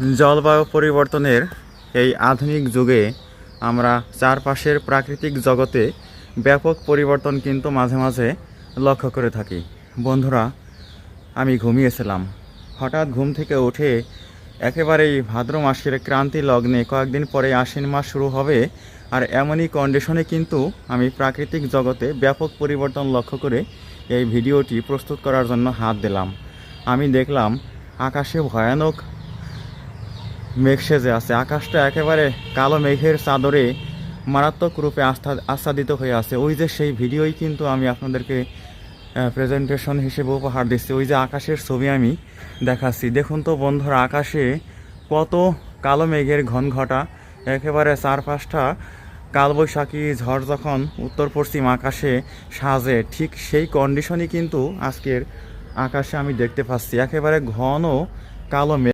জলবায়ু পরিবর্তনের এই আধুনিক যুগে আমরা চারপাশের প্রাকৃতিক জগতে ব্যাপক পরিবর্তন কিন্তু মাঝে মাঝে লক্ষ্য করে থাকি। বন্ধুরা, আমি ঘুমিয়েছিলাম। হঠাৎ ঘুম থেকে উঠে একেবারেই ভাদ্র মাসের ক্রান্তি লগ্নে কয়েকদিন পরে আশ্বিন মাস শুরু হবে আর এমনই কন্ডিশনে কিন্তু আমি প্রাকৃতিক জগতে ব্যাপক পরিবর্তন লক্ষ্য করে এই ভিডিওটি প্রস্তুত করার জন্য হাত দিলাম। আমি দেখলাম আকাশে ভয়ানক মেঘ সেজে আছে। আকাশটা একেবারে কালো মেঘের চাদরে মারাত্মক রূপে আস্থা আচ্ছাদিত হয়ে আছে। ওই যে সেই ভিডিওই কিন্তু আমি আপনাদেরকে প্রেজেন্টেশন হিসেবে উপহার দিচ্ছি। ওই যে আকাশের ছবি আমি দেখাচ্ছি। দেখুন তো বন্ধুরা, আকাশে কত কালো মেঘের ঘন ঘটা একেবারে চার পাঁচটা কালবৈশাখী ঝড় যখন উত্তর পশ্চিম আকাশে সাজে, ঠিক সেই কন্ডিশনই কিন্তু আজকের আকাশে আমি দেখতে পাচ্ছি। একেবারে ঘন কালো মেঘ।